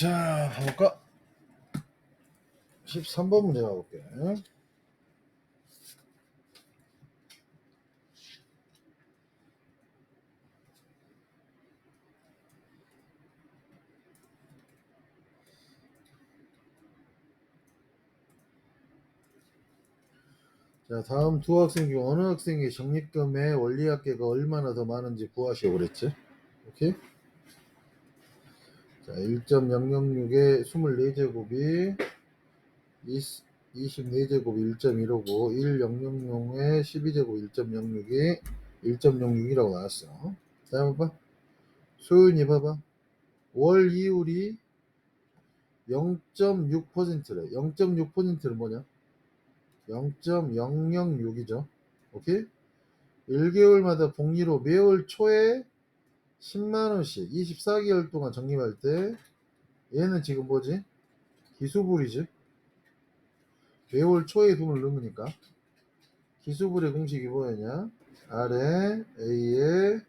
자, 가볼까? 13번 문제 가볼게. 자, 다음 두 학생 중 어느 학생의 적립금의 원리학계가 얼마나 더 많은지 구하시오 그랬지? 오케이? 자, 1.006의 24제곱이 24제곱 1.1호고 1000의 12제곱 1.06이 1.06이라고 나왔어. 자, 봐봐. 소윤이 봐봐. 월 이율이 0.6%래. 0.6%는 뭐냐? 0.006이죠. 오케이? 1개월마다 복리로 매월 초에 10만원씩 24개월 동안 적립할 때 얘는 지금 뭐지? 기수불이지? 매월 초에 돈을 넣으니까 기수불의 공식이 뭐였냐? 아래 A에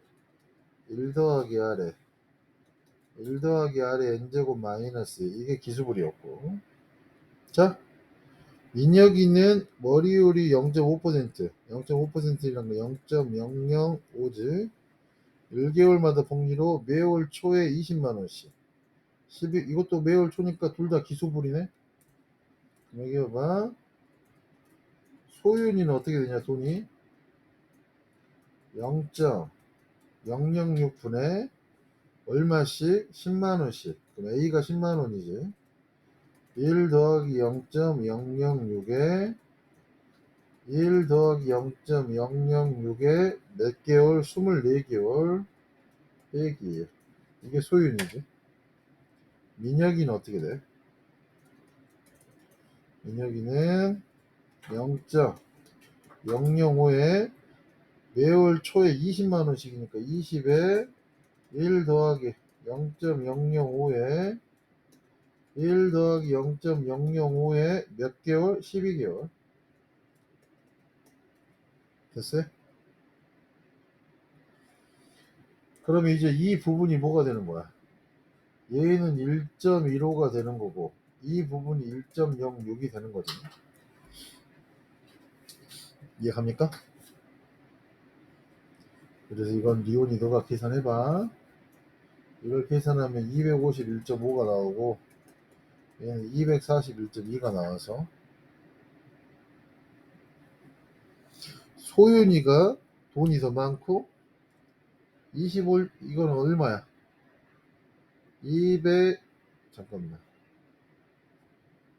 1 더하기 아래 1 더하기 아래 n제곱 마이너스 이게 기수불이었고 자 민혁이는 머리율이 0.5% 0.5%이란 거 0.005지 1개월마다 복리로 매월 초에 20만원씩. 12, 이것도 매월 초니까 둘 다 기수불이네? 여기 봐봐. 소윤이는 어떻게 되냐 돈이? 0.006분에 얼마씩? 10만원씩. 그럼 A가 10만원이지. 1 더하기 0.006에 1 더하기 0.006에 몇 개월? 24개월 빼기 1 이게 소윤이지 민혁이는 어떻게 돼? 민혁이는 0.005에 매월 초에 20만원씩이니까 20에 1 더하기 0.005에 1 더하기 0.005에 몇 개월? 12개월. 됐어요? 그러면 이제 이 부분이 뭐가 되는 거야? 얘는 1.15가 되는 거고, 이 부분이 1.06이 되는 거잖아. 이해갑니까? 그래서 이건 너가 계산해봐. 이걸 계산하면 251.5가 나오고, 얘는 241.2가 나와서 소윤이가 돈이 더 많고 25 이건 얼마야? 200 잠깐만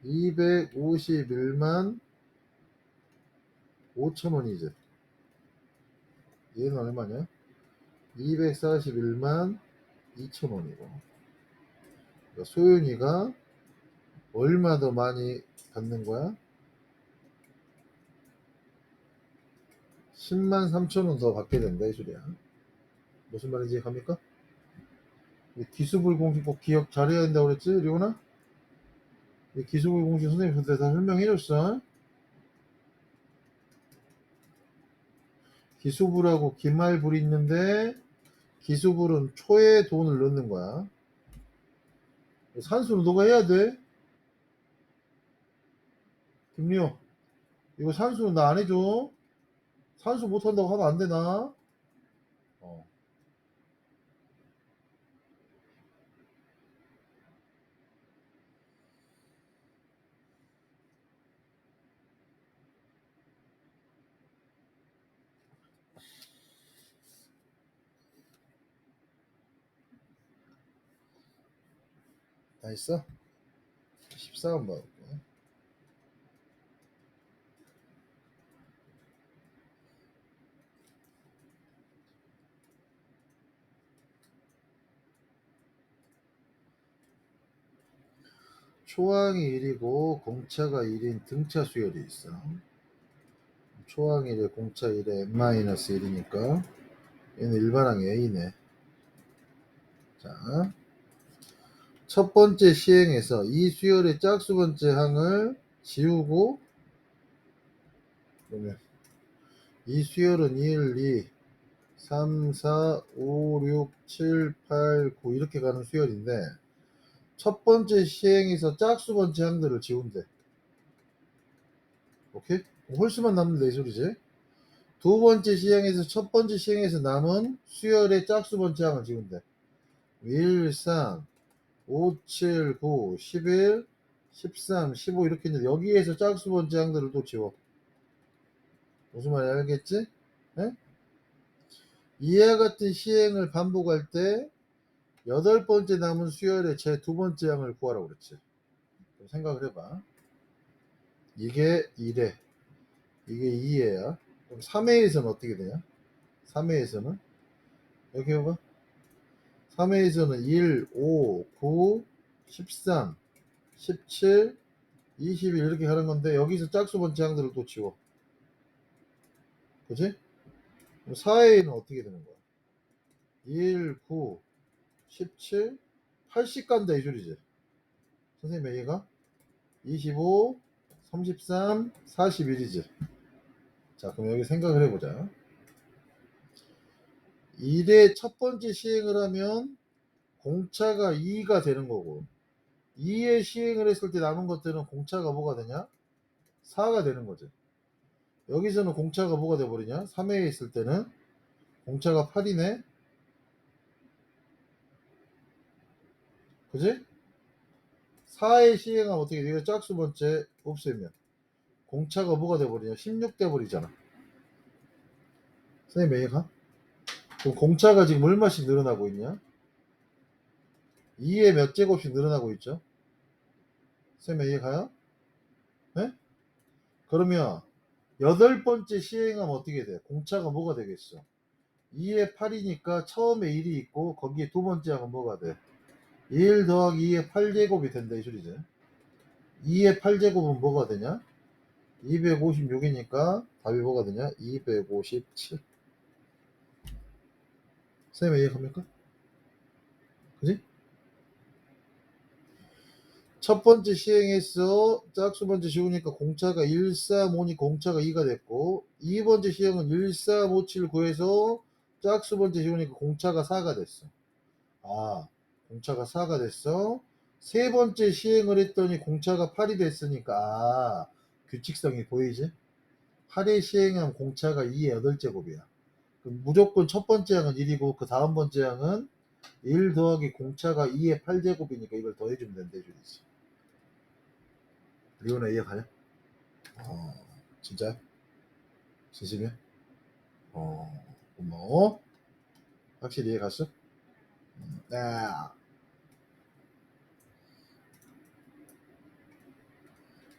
251만 5천 원이지 얘는 얼마냐? 241만 2천 원이고 그러니까 소윤이가 얼마 더 많이 받는 거야? 10만 3천 원 더 받게 된다 이 소리야. 무슨 말인지 갑니까? 이 기수불 공식 꼭 기억 잘해야 된다고 그랬지 리오나? 이 기수불 공식 선생님한테 다 설명해 줬어. 기수불하고 기말불이 있는데 기수불은 초에 돈을 넣는 거야. 산수는 너가 해야 돼. 김리호 이거 산수는 나 안 해줘 산수 못한다고 하면 안 되나 어. 다 했어? 14번 봐볼게 초항이 1이고 공차가 1인 등차 수열이 있어. 초항 1에 공차 1에 n-1이니까 얘는 일반항이 A네. 자, 첫 번째 시행에서 이 수열의 짝수 번째 항을 지우고 그러면 이 수열은 1, 2, 3, 4, 5, 6, 7, 8, 9 이렇게 가는 수열인데 첫 번째 시행에서 짝수 번째 항들을 지운대. 오케이? 홀수만 남는 내 소리지. 두 번째 시행에서 첫 번째 시행에서 남은 수열의 짝수 번째 항을 지운대. 1, 3, 5, 7, 9, 11, 13, 15 이렇게 있는데 여기에서 짝수 번째 항들을 또 지워. 무슨 말인지 알겠지? 예? 이와 같은 시행을 반복할 때 여덟 번째 남은 수열의 제 두 번째 항을 구하라고 그랬지. 좀 생각을 해봐. 이게 1회, 이게 2회야. 그럼 3회에서는 어떻게 되냐? 3회에서는 이렇게 해봐. 3회에서는 1, 5, 9, 13, 17, 21 이렇게 가는 건데 여기서 짝수 번째 항들을 또 지워. 그지? 4회에는 어떻게 되는 거야? 1, 9, 17, 80 간다 이 소리지. 선생님 얘가 25, 33, 41이지. 자, 그럼 여기 생각을 해보자. 1의 첫 번째 시행을 하면 공차가 2가 되는 거고 2의 시행을 했을 때 남은 것들은 공차가 뭐가 되냐? 4가 되는 거지. 여기서는 공차가 뭐가 돼버리냐? 3회에 있을 때는 공차가 8이네. 그지? 4회 시행하면 어떻게 돼? 이거 짝수 번째 없애면 공차가 뭐가 돼버리냐? 16 돼버리잖아. 선생님 이해가? 그럼 공차가 지금 얼마씩 늘어나고 있냐? 2의 몇 제곱씩 늘어나고 있죠? 선생님 이해가요? 네? 그러면 여덟 번째 시행하면 어떻게 돼? 공차가 뭐가 되겠어? 2의 8이니까 처음에 1이 있고 거기에 두 번째 항은 뭐가 돼? 1 더하기 2의 8제곱이 된다 이 소리지. 2의 8제곱은 뭐가 되냐? 256이니까 답이 뭐가 되냐? 257. 선생님 이해갑니까? 그지? 첫 번째 시행에서 짝수 번째 지우니까 공차가 1, 3, 5니 공차가 2가 됐고 2번째 시행은 1, 3, 5, 7, 9에서 짝수 번째 지우니까 공차가 4가 됐어. 아, 공차가 4가 됐어. 세 번째 시행을 했더니 공차가 8이 됐으니까 아, 규칙성이 보이지? 8회 시행하면 공차가 2의 8제곱이야. 그럼 무조건 첫 번째 항은 1이고 그 다음 번째 항은 1 더하기 공차가 2의 8제곱이니까 이걸 더해주면 된다 해주지. 리오나 이해가냐? 어, 진짜? 진심이야? 어, 고마워. 확실히 이해 갔어? 음, 네.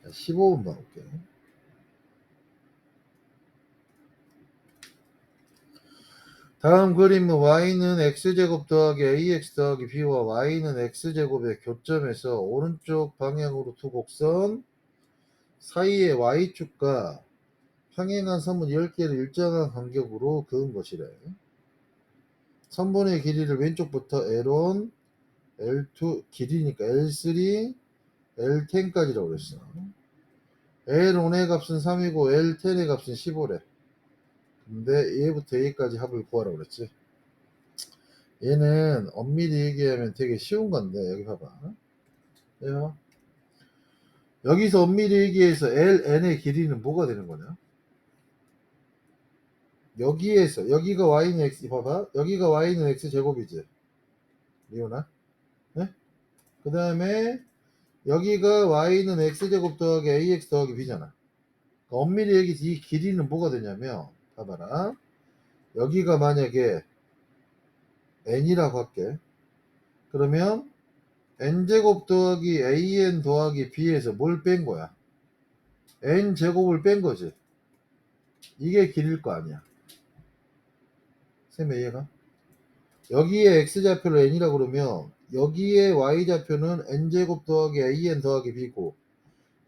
15분 봐볼게. 다음 그림은 y는 x제곱 더하기 ax 더하기 b와 y는 x제곱의 교점에서 오른쪽 방향으로 두 곡선 사이의 y축과 평행한 선분 10개를 일정한 간격으로 그은 것이래. 선분의 길이를 왼쪽부터 L1, L2 길이니까 L3, L10까지라고 그랬어. L1의 값은 3이고 L10의 값은 15래. 근데 얘부터 A까지 합을 구하라고 그랬지. 얘는 엄밀히 얘기하면 되게 쉬운 건데 여기 봐봐. 봐봐. 여기서 엄밀히 얘기해서 LN의 길이는 뭐가 되는 거냐? 여기에서 여기가 y는 x 봐봐 여기가 y는 x 제곱이지 리오나 네? 그 다음에 여기가 y는 x 제곱 더하기 ax 더하기 b잖아. 그러니까 엄밀히 얘기 이 길이는 뭐가 되냐면 봐봐라. 여기가 만약에 n이라고 할게. 그러면 n제곱 더하기 an 더하기 b에서 뭘 뺀 거야? N제곱을 뺀 거지. 이게 길일 거 아니야. 쌤 이해가? 여기에 x좌표를 n이라고 그러면 여기에 y좌표는 n제곱 더하기 an 더하기 b고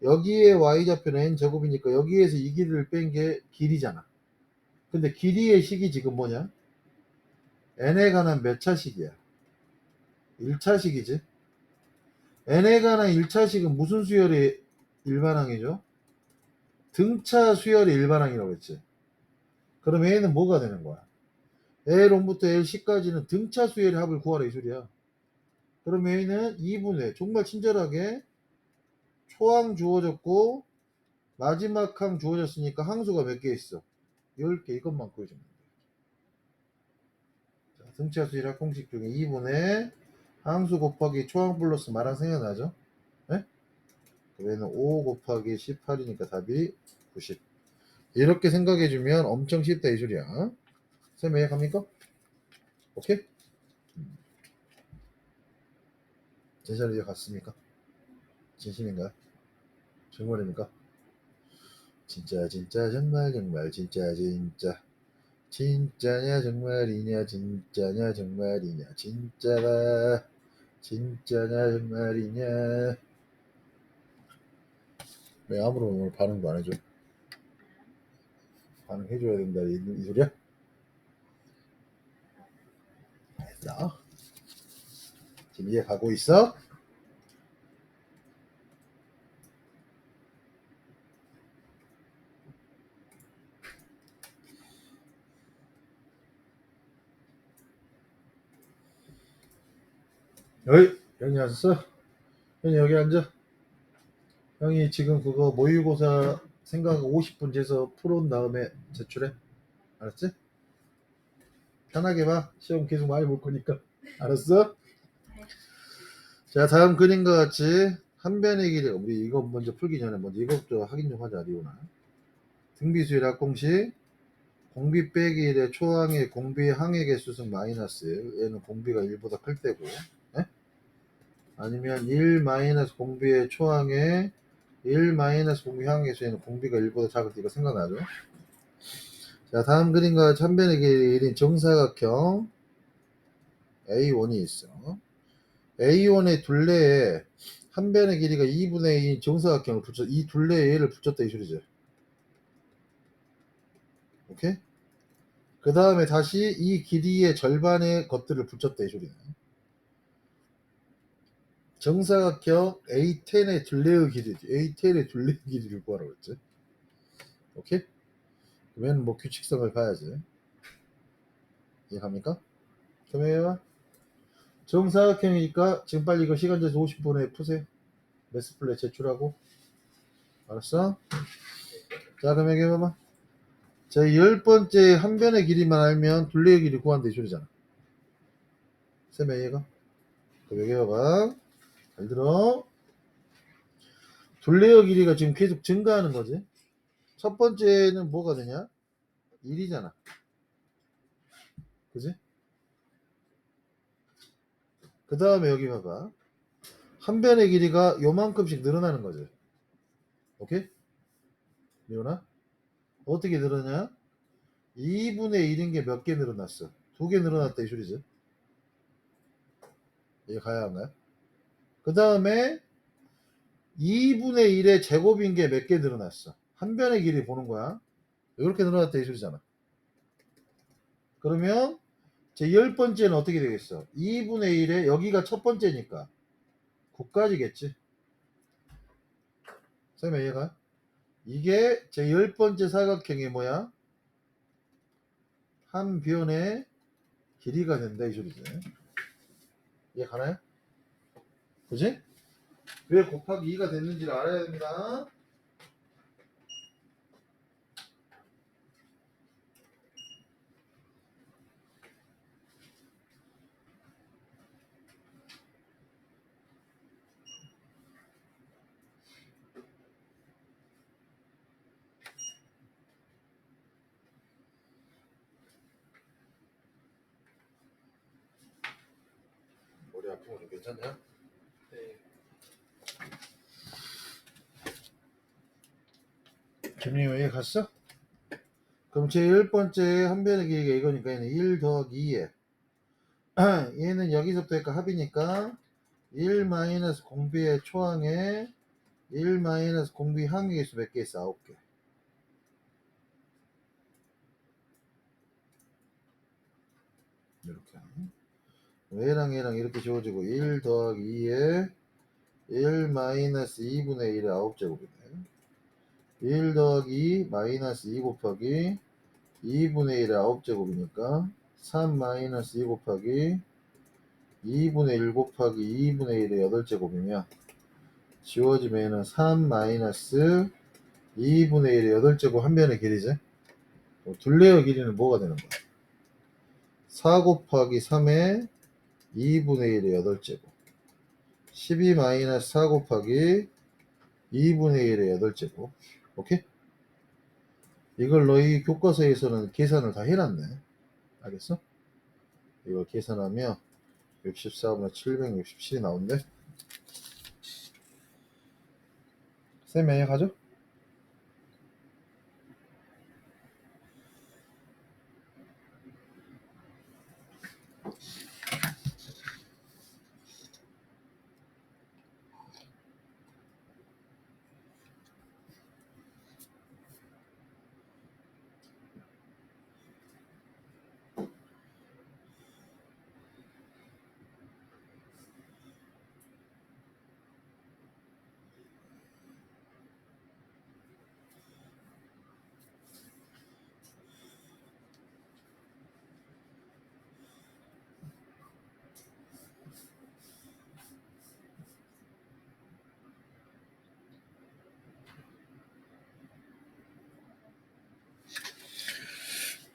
여기에 y좌표는 n제곱이니까 여기에서 이 길이를 뺀 게 길이잖아. 근데 길이의 식이 지금 뭐냐? n에 관한 몇 차식이야? 1차식이지. n에 관한 1차식은 무슨 수열의 일반항이죠? 등차 수열의 일반항이라고 했지. 그럼 얘는 뭐가 되는 거야? L1부터 L10까지는 등차 수열의 합을 구하라 이 소리야. 그럼 여기는 2분의 정말 친절하게 초항 주어졌고 마지막 항 주어졌으니까 항수가 몇 개 있어? 10개 이것만 구해주면 돼. 자, 등차수 일학 공식 중에 2분의 항수 곱하기 초항 플러스 마랑 생각나죠? 네? 얘는 5 곱하기 18이니까 답이 90. 이렇게 생각해주면 엄청 쉽다 이 소리야. 쌤 이해갑니까? 오케이? 제 자리에 갔습니까? 진심인가요? 정말입니까? 진짜 진짜 정말 정말 진짜 진짜 진짜냐 정말이냐 진짜냐 정말이냐 진짜다 진짜냐 정말이냐 왜 아무런 오늘 반응도 안 해줘? 반응해줘야 된다 이, 이 소리야? 알았어 지금 이해 가고 있어? 어이, 형이 왔어? 형이 여기 앉아. 형이 지금 그거 모의고사 생각 50분 재서 풀어온 다음에 제출해. 알았지? 편하게 봐. 시험 계속 많이 볼 거니까. 알았어? 자, 다음 그림과 같이 한 변의 길이, 우리 이거 먼저 풀기 전에 먼저 이것부터 확인 좀 하자, 리오나. 등비수일학 공식. 공비 빼기 1의 초항의 공비의 항의 개수승 마이너스. 얘는 공비가 1보다 클 때고. 아니면 1 마이너스 공비의 초항에 1 마이너스 공비 항의 수에는 공비가 1보다 작을 때 이거 생각나죠? 자 다음 그림과 참변의 길이인 정사각형 A1이 있어 A1의 둘레에 한 변의 길이가 2분의 2인 정사각형을 붙여 이 둘레에 얘를 붙였다 이 소리죠 오케이? 그 다음에 다시 이 길이의 절반의 것들을 붙였다 이 소리네 정사각형 A10의 둘레의 길이, A10의 둘레의 길이를 구하라고 했지. 오케이? 그러면 뭐 규칙성을 봐야지. 이해합니까? 그러면 정사각형이니까 지금 빨리 이거 시간제에서 50분에 푸세요. 매스플레 제출하고. 알았어? 자, 그럼 여기 봐봐. 자, 열 번째 한 변의 길이만 알면 둘레의 길이 구한다 이 소리잖아. 쌤의 이해가? 그럼 여기 봐봐. 잘 들어. 둘레의 길이가 지금 계속 증가하는 거지. 첫 번째는 뭐가 되냐? 1이잖아. 그지? 그 다음에 여기 봐봐. 한 변의 길이가 요만큼씩 늘어나는 거지. 오케이? 미호나? 어떻게 늘어나냐? 2분의 1인 게 몇 개 늘어났어? 두 개 늘어났다 이 소리지. 이해 가야 한가요? 그 다음에 2분의 1의 제곱인 게 몇 개 늘어났어? 한 변의 길이 보는 거야. 이렇게 늘어났다 이 소리잖아. 그러면 제 열 번째는 어떻게 되겠어? 2분의 1에 여기가 첫 번째니까 9까지겠지. 쌤 이해가? 이게 제 열 번째 사각형이 뭐야? 한 변의 길이가 된다 이 소리지. 이해 가나요? 그지? 왜 곱하기 2가 됐는지를 알아야 됩니다. 머리 아픈 거좀 괜찮냐? 네. 김님 왜 갔어? 그럼 제 열 번째 한 변의 길이가 이거니까 얘는 1 더하기 2에 얘는 여기서부터 여기까 합이니까 1 마이너스 공비의 초항에 1 마이너스 공비 항의 개수 몇 개 있어? 9개 이렇게 얘랑 얘랑 이렇게 지워지고 1 더하기 2에 1 마이너스 2분의 1의 9제곱이네 1 더하기 2 마이너스 2 곱하기 2분의 1의 9제곱이니까 3 마이너스 2 곱하기 2분의 1 곱하기 2분의 1의 8제곱이면 지워지면 얘는 3 마이너스 2분의 1의 8제곱 한 변의 길이지. 어, 둘레의 길이는 뭐가 되는 거야? 4 곱하기 3의 2분의 1의 8제곱 12 마이너스 4 곱하기 2분의 1의 8제곱 오케이? 이걸 너희 교과서에서는 계산을 다 해놨네 알겠어? 이걸 계산하면 64분의 767이 나온대 쌤 명예 가죠?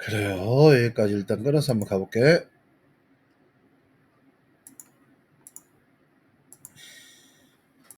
그래요. 여기까지 일단 끊어서 한번 가볼게